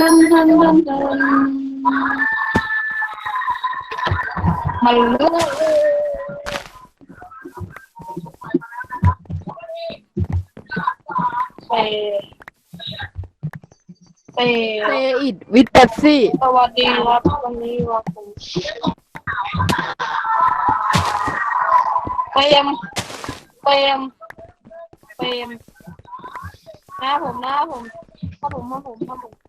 ตึนตึนตึนตึนมันลื่อนเปเปเซอิดวิดเปปซี่สวัสดีครับวันนี้ว่าผมเปรมเปรมเปรมหน้าผมหน้าผมถ้าผมถ้าผมถ้าผม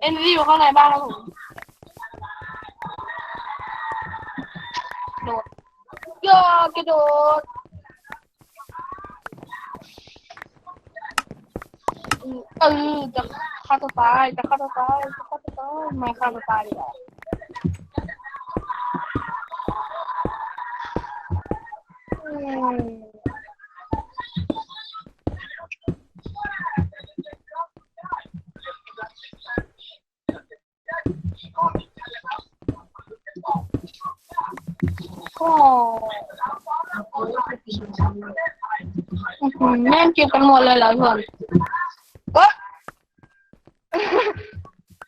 เอ็นวีอยู่ข้างในบ้านครับผมโดดย่อกระโดดอืมเออจะฆ่าตัวตายจะฆ่าตัวตายจะฆ่าตัวตายไม่ฆ่าตัวตายดีกว่าอืม แม่งเก็บกันหมดเลยเหรอเพื่อนเอ้ย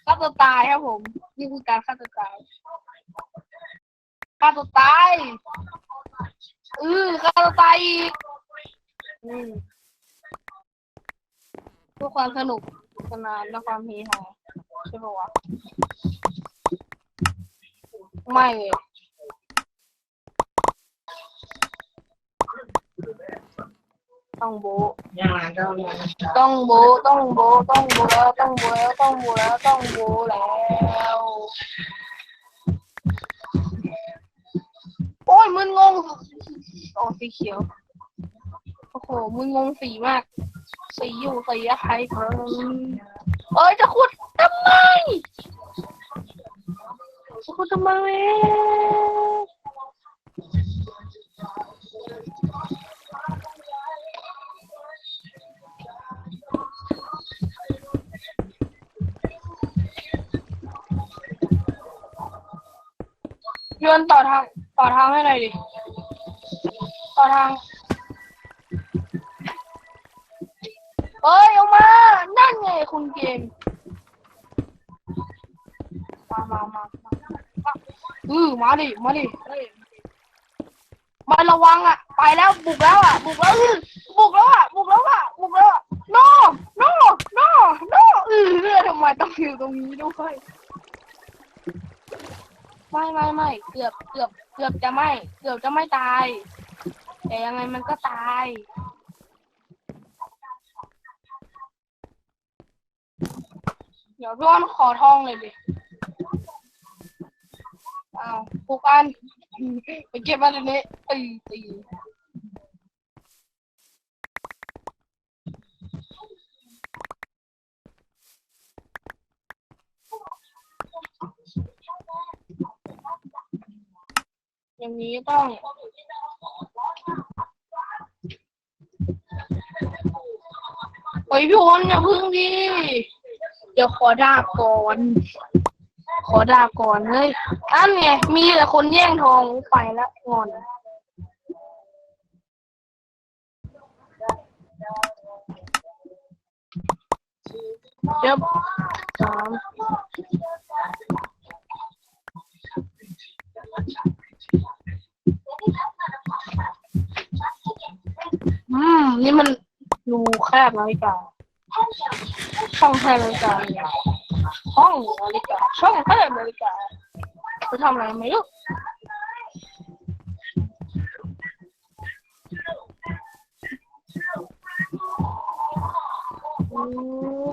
ฆ่าตัวตายครับผมนี่คือการฆ่าตัวตายฆ่าตัวตายเออฆ่าตัวตายอีกอืมเพื่อความสนุกสนานและความเฮฮาใช่ปะวะไม่เลย ต้องโบะยังไงก็ยังต้องโบะต้องโบะต้องโบะแล้วต้องโบะแล้วต้องโบะแล้วต้องโบะแล้วโอ้ยมึนงงโอ้สีเขียวโอ้โหมึนงงสีมากสีอยู่สีอะไรกันเอ้ยจะขุดทำไมจะขุดทำไม ยนต่อทางต่อทางให้หน่อยดิ ต่อทาง เอ้ยเอามา นั่นไงคุณเกม มามามามาอือมาดิ มาดิมาระวังอะ ไปแล้วบุกแล้วอะ บุกแล้วอือบุกแล้วอะ บุกแล้วอะ บุกแล้วอะ no no no no อือเรื่องทำไมต้องอยู่ตรงนี้ด้วยไม่ไม่ไม่ เกือบเกือบเกือบจะไม่ เกือบจะไม่ตาย แต่ยังไงมันก็ตาย เดี๋ยวพี่อ้อนขอท่องเลยดิอ้าวผูกอัน ไปเก็บมาเดี๋ยวนี้ตีตี อย่างนี้ต้องเฮ้ยพี่อ้อนอย่าพึ่งดิ เดี๋ยวขอดาบก่อน ขอดาบก่อนเฮ้ยอันไงมีแต่คนแย่งทองไปแล้วงอน เดี๋ยวสาม อืม นี่มันรูแคบนาฬิกาช่องแคบนาฬิกาห้องนาฬิกาช่องแคบนาฬิกาจะทำอะไรไม่รู้อืม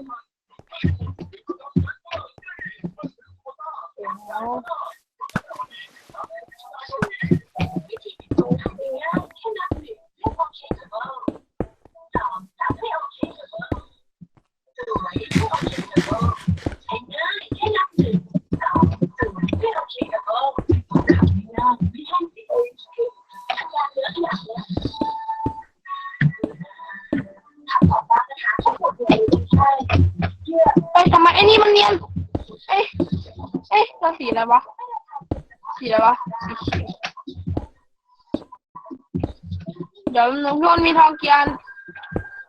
เนียนเอ้ยเอ้ยเราสีอะไรวะ สีอะไรวะเดี๋ยวหนูพนมีทองเกียน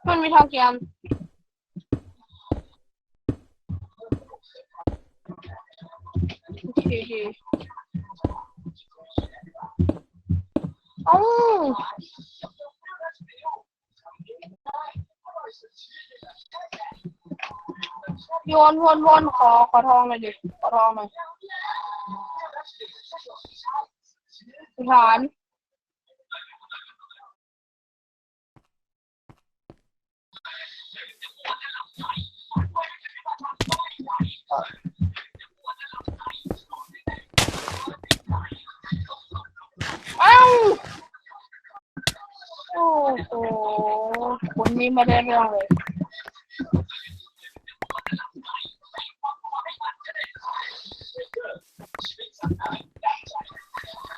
มันมีทองเกียนโอ้ เคเอ้าโยนวนวนขอขอทองหน่อยดิขอทองหน่อยสถานเอ้าโอ้โหคนนี้ไม่ได้เรื่องเลย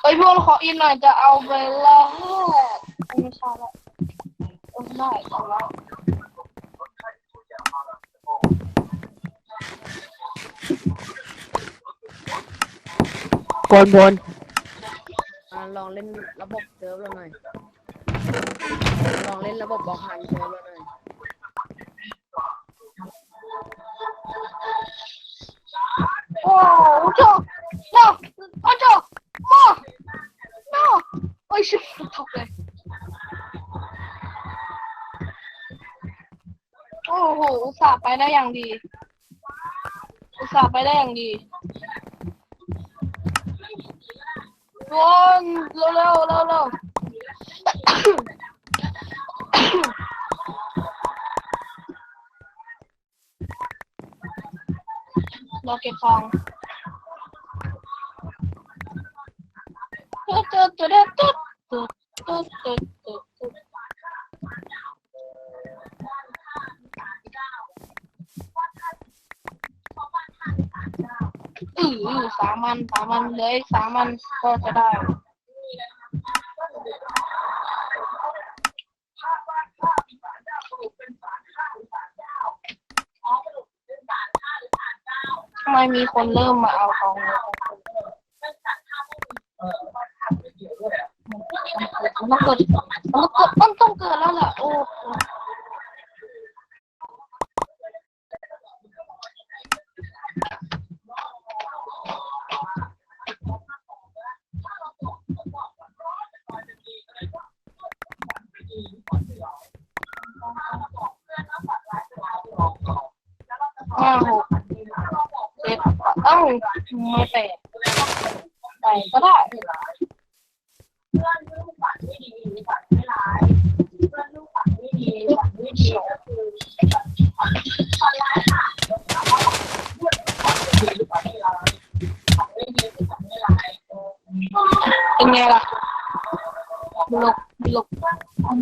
เอ้ยพวกเราขออินหน่อยจะเอาไปแลกไม่ใช่ละเออได้เอาแล้วบนบนอ่าลองเล่นระบบเซิร์ฟเราหน่อย ลองเล่นระบบบล็อกฮันเซิร์ฟเราหน่อย โอ้โจ no โอ้โจ ไม่ช่ผมทำเลยโอ้โหอุตส่าห์ไปได้อย่างดี อุตส่าห์ไปได้อย่างดีวอนเร็วเร็วเร็วเร็วเราเก็บฟองตุ๊ดตุ๊ดตุ๊ดตุ๊ด อือสามันสามันเลยสามันก็จะได้ทำไมมีคนเริ่มมาเอาของเลย มันต้องเกิดมันต้องเกิดมันต้องเกิดแล้วแหละโอ้โหห้าหกเจ็ดเอ้าไม่แปด เป็นไงล่ะบลุกบลุก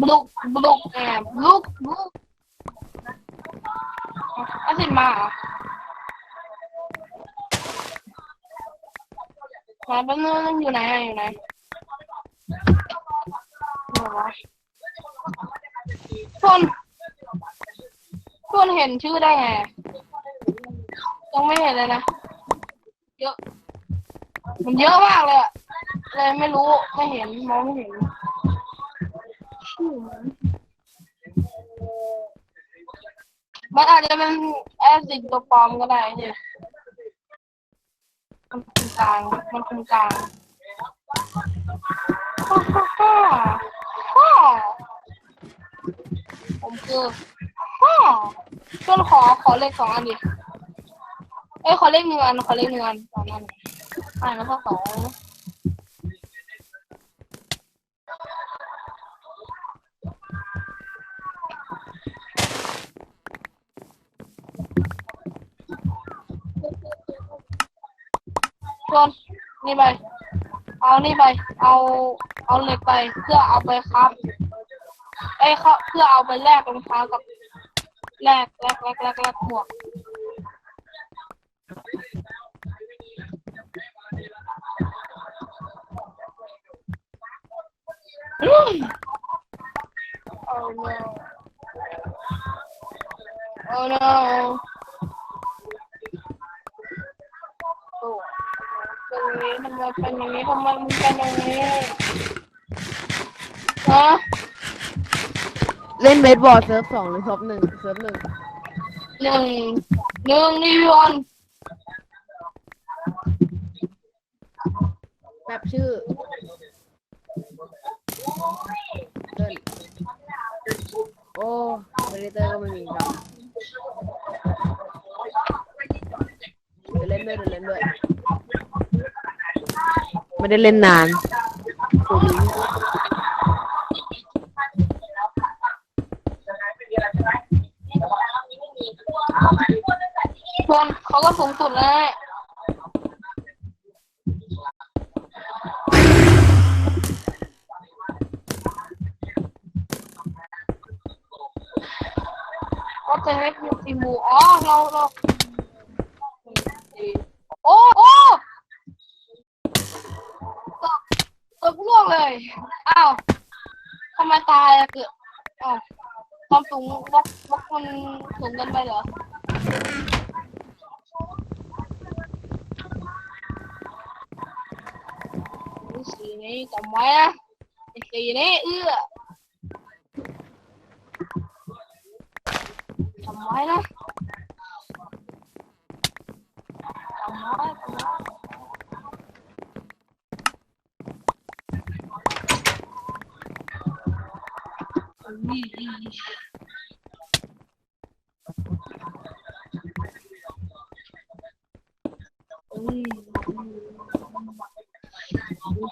บลุกบลุกแอบลุกบลุกอาสิมาเหรอมาแป๊บนึงอยู่ไหนอะอยู่ไหนอยู่ไหนวะคนคนเห็นชื่อได้ไงยังไม่เห็นเลยนะ เยอะ มันเยอะมากเลยอะ เลยไม่รู้ไม่เห็นมองไม่เห็นมันอาจจะเป็นแอซิดตัวปลอมก็ได้เนี่ยมันคุกลางมันคุกลางฮ่าฮ่าฮ่าฮ่าผมคือฮ่าต้นขอขอเลขสองอันดิเอ้ยขอเลขหนึ่งอันขอเลขหนึ่งอันสองอันอ่านแล้วก็สอง ชวนนี่ไป เอานี่ไป เอาเอาเหล็กไป เพื่อเอาไปครับไอ้ยเขาเพื่อเอาไปแลกรองเท้ากับแลกแลกแลกแลกแลกหมวก Oh no. Oh no. ไมเป็นอย่างนี้ทำไมมึงเป็นอย่างนี้ฮะเล่นเบสบอลเซิร์ฟสองหรือท็อปหนึ่งเซิร์ฟหนึ่งหนึ่งหนึ่งนี่พี่บอลแบบชื่อเติ้ลโอ้เมดิเตอร์ก็ไม่มีครับเดี๋ยวเล่นด้วยเดี๋ยวเล่นด้วย ไม่ได้เล่นนานโอ้โหบอลเขาก็สูงสุดเลยก็จะให้ดูทีมูอ๋อเราเราโอ้โอ้ตกตกล่วงเลย อ้าวทำไมตายอะเกิดอ้าวความสูงบล็อกบล็อกมันสูงเกินไปเหรอ สีนี้จำไว้นะไอ้สีนี้เอื้อจำไว้นะจำไว้จำไว้อุ้ยอุ้ย ส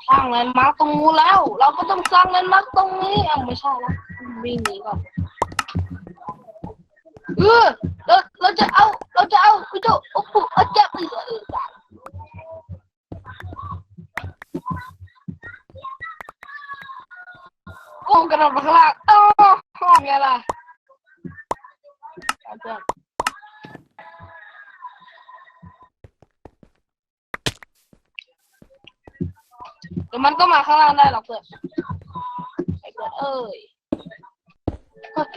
ร้างแลนด์มาร์ตรงนู้นแล้ว เราก็ต้องสร้างแลนด์มาร์คตรงนี้อะไม่ใช่ล้ววิ่งหนีก่อนเออเราเราจะเอา เราจะเอาคุณโจโอ้โหเอาจับเออเออโอ้กระโดดมาข้างล่างโอ้ห้อง ไงล่ะเอาเพื่อนเดี๋ยวมันก็มาข้างล่างได้หรอกเพื่อนไอ้เพื่อนเอ้ยเฮ้ย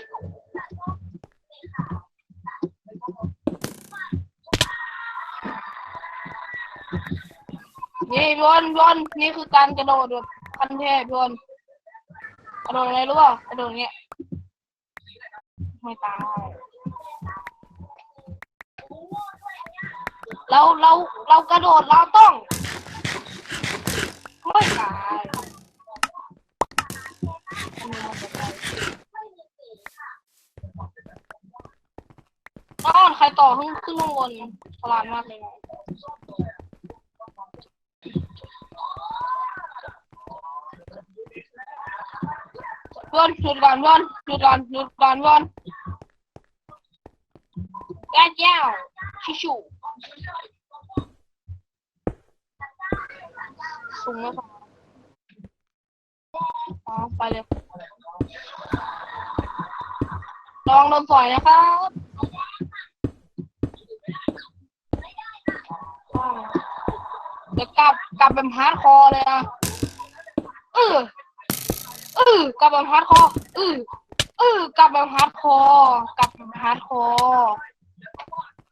นี่บอลบอลนี่คือการกระโดดแบบขั้นเทพบอลกระโดดอะไรรู้ป่ะกระโดดเงี้ย ไม่ตายเราเราเรากระโดดเราต้องไม่ตายน้อนใครต่อขึ้นขึ้นข้างบนฉลาดมากเลยนะเพื่อนหยุดก่อนเพื่อนหยุดก่อนหยุดก่อนเพื่อน แก้แก้วชิชูสูงไหมครับอ๋อไปเลยลองโดนปล่อยนะครับอ่าเดี๋ยวกลับกลับแบบฮาร์ดคอร์เลยนะเออเออกลับแบบฮาร์ดคอร์เออเออกลับแบบฮาร์ดคอร์กลับแบบฮาร์ดคอร์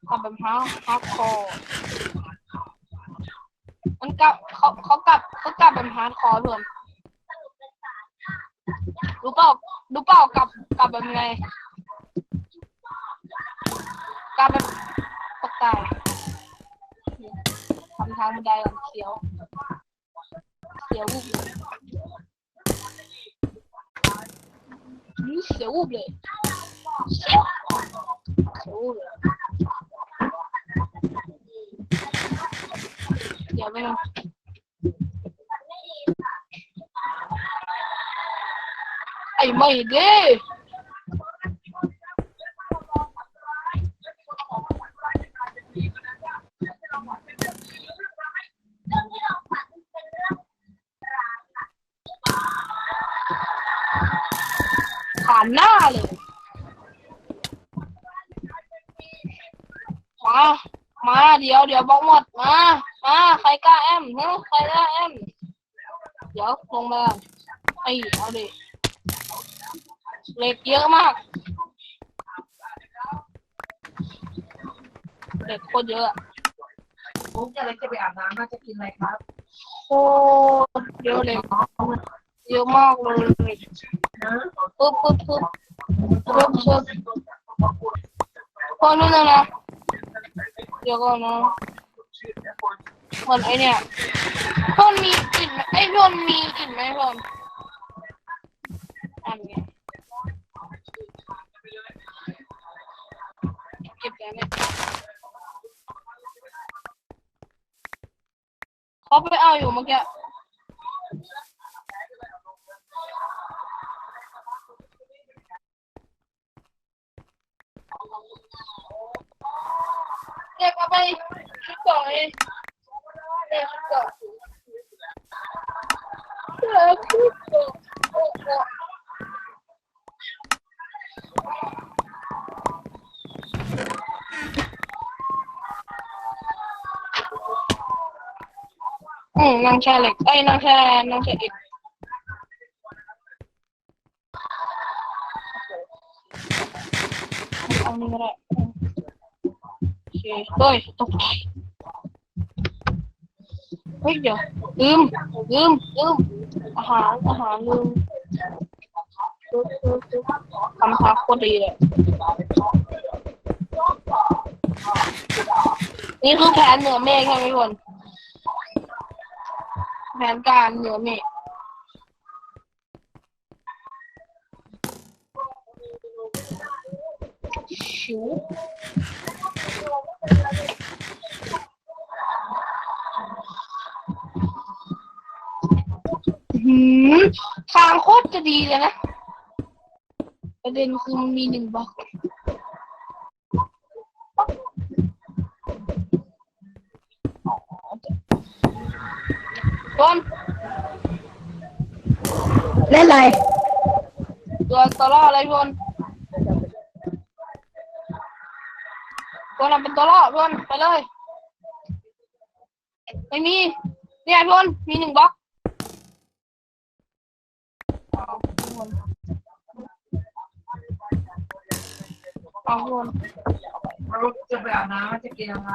กลับแบบฮาร์ดฮาร์ดคอร์มันกลับเขาเขากลับเขากลับแบบฮาร์ดคอร์เพื่อนรู้เปล่ารู้เปล่ากลับกลับแบบไงกลับแบบตกใจทำทางบันไดก่อนเสียวเสียววูบเลยอื้อเสียววูบเลยเสียวววูบเลย ไปหนึงไอ้ไม่เด้ผ่านหน้าเลยมา มา เดี๋ยว เดี๋ยวบอกหมด มา มาใครกล้าแอมฮะใครกล้าแอม เดี๋ยวลงมาไอ้เอาดิเหล็กเยอะมากเหล็กโคตรเยอะอะผมจะเลยจะไปอาบน้ำน่าจะกินอะไรครับโคตรเยอะเลยเยอะมากเลยนะปึ๊บปึ๊บปึ๊บปึ๊บปึ๊บคนนึงนะเดี๋ยวก่อนนะ เหมือนไอเนี่ยมันมีอิฐอ้พี่บอลมีอีกไหมพี่บอลอันเนี้ยเก็บแล้วเนี่ยเขาไปเอาอยู่เมื่อกี้เด็กเอาไปชุดก่อนเลย เด็กชุดก่อนเด็กชุดก่อนโอ้โหอืมนางแช่ เฮ้ยเอานี่ก็ได้โอเคเฮ้ยตกใจเดี๋ยวลืมลืมลืมอาหารอาหารลืมลืมลืมลืมทำทาโคตรดีเลยนี่คือแผนเหนือเมฆใช่ไหมทุกคนแผนการเหนือเมฆชิว หืมทางโคตรจะดีเลยนะ ประเด็นคือมันมีหนึ่งบล็อกบอลเล่นอะไรตัวตัวล่ออะไรบอลบอลเป็นตัวล่อบอลไปเลย ไม่มี เนี่ยบอลมีหนึ่งบล็อก เอาวนลูกจะไปอาบน้ำจะกินอะไร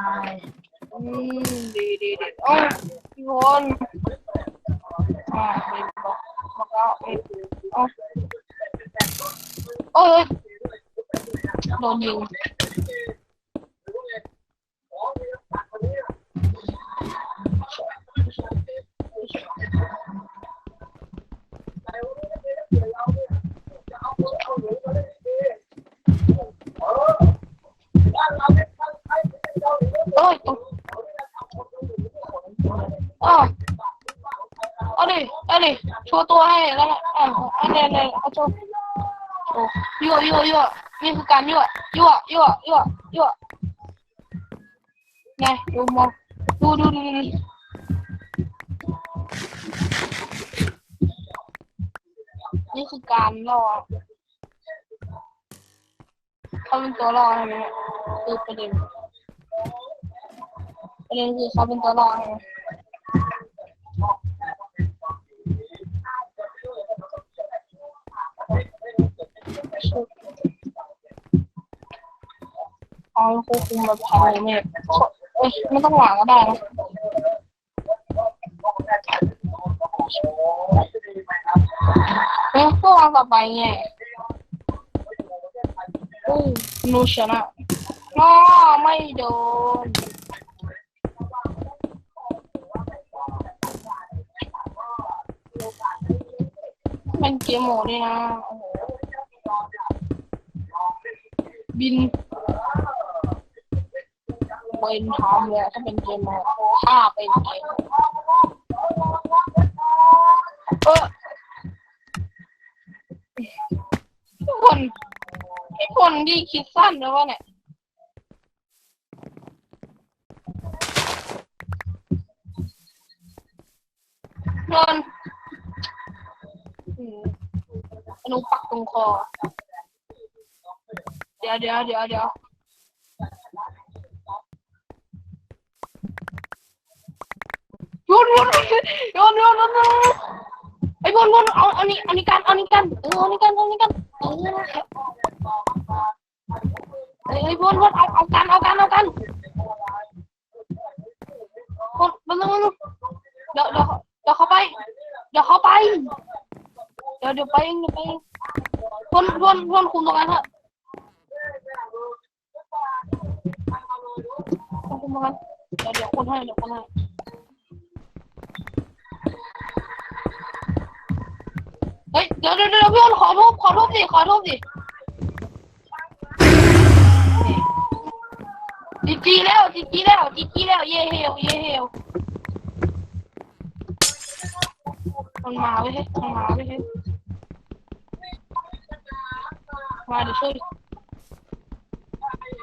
อืมดีดีดีโอ้ยพี่คนอ่าดีบอกบอกแล้วเอ้ยเอาโอ้ยโดนยิง ว์ตัวให้แล้วนะอ่าอันนี้เลยเอาโชว์โอ้ยั่วยั่วยั่วนี่คือการยั่วยั่วยั่วยั่วยั่วไงดูมองดูดูดูดูนี่คือการล่อเขาเป็นตัวล่อใช่ไหมคือประเด็นประเด็นคือเขาเป็นตัวล่อใช่ไหม เอาควบคุมแบบภายเนี่ยเอ้ยไม่ต้องหวางก็ได้นะเอ๊ะก็วาต่อไปไงอู้นูชนะน้อไม่โดนมันเกมโหมดด้วยนะ บินเป็นทำเลยถ้าเป็นเกมโหมดถ้าเป็นเกมเออทุกคนทุกคนที่คิดสั้นนะวะเนี่ยนอนอืมอนุปักตรงคอ ยวเดี๋ยวเดี๋ยวเดี๋ยวโยนโยนโยนโยนโยนโยนไอ้บอลบอลเอาเอานี่เอานี่กันเอานี่กันเออเอานี่กันเอานี่กันเออไอ้ไอ้บอลบอลเอาเอากันเอากันเอากันบอลบอลบอลเดี๋ยวเดี๋ยวเดี๋ยวเขาไป เดี๋ยวเขาไป เดี๋ยวเดี๋ยวไปเองเดี๋ยวไปเองบอลบอลบอลคุมตรงนั้นเถอะ ดให้เดี๋ยวเดี๋ยวคนให้เดี๋ยเดี๋ยวเดี๋ยวเดี๋ยวพี่อ้นขอทุบขอทุบดิขอทุบดิจีจีแล้วจีจีแล้วจีจีแล้วเย่เฮลเย่เฮลมันมาเว้ยเฮ้ยมันมาเว้ยเฮ้ยมาเดี๋ยวช่วย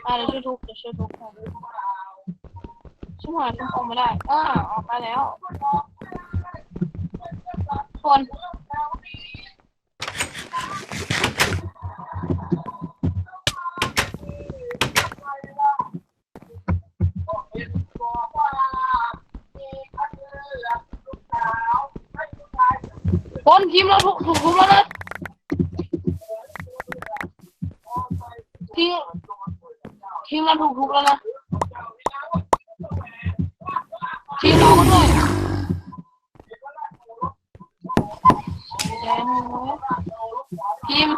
มาเดี๋ยวช่วยทุบเดี๋ยวช่วยทุบ ช่วออกมาได้อ่าออกมาแล้วคนคนทีมเราถูกถูกทุบแล้วนะทีมทีมเราถูกทุบแล้วนะ ทีมเราก็ด้วยแย่เลยทีม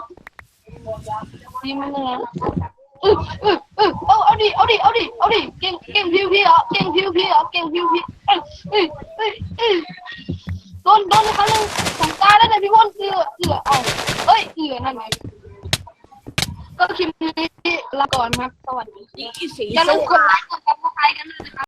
ทีมมันเหนื่อยเออเออเออเอาเอาดิเอาดิเอาดิเอาดิเก่งเก่งพิวพี่เหรอเก่งพิวพี่เหรอเก่งพิวพี่เอ้ยเอ้ยเอ้ยโดนโดนครั้งหนึ่งผมตายแล้วเนี่ยพี่พ่นเอือเอือเอาเอ้ยเอือนั่นไงก็คลิปนี้ลาก่อนครับสวัสดีอีสีอย่าลืมกดไลค์กด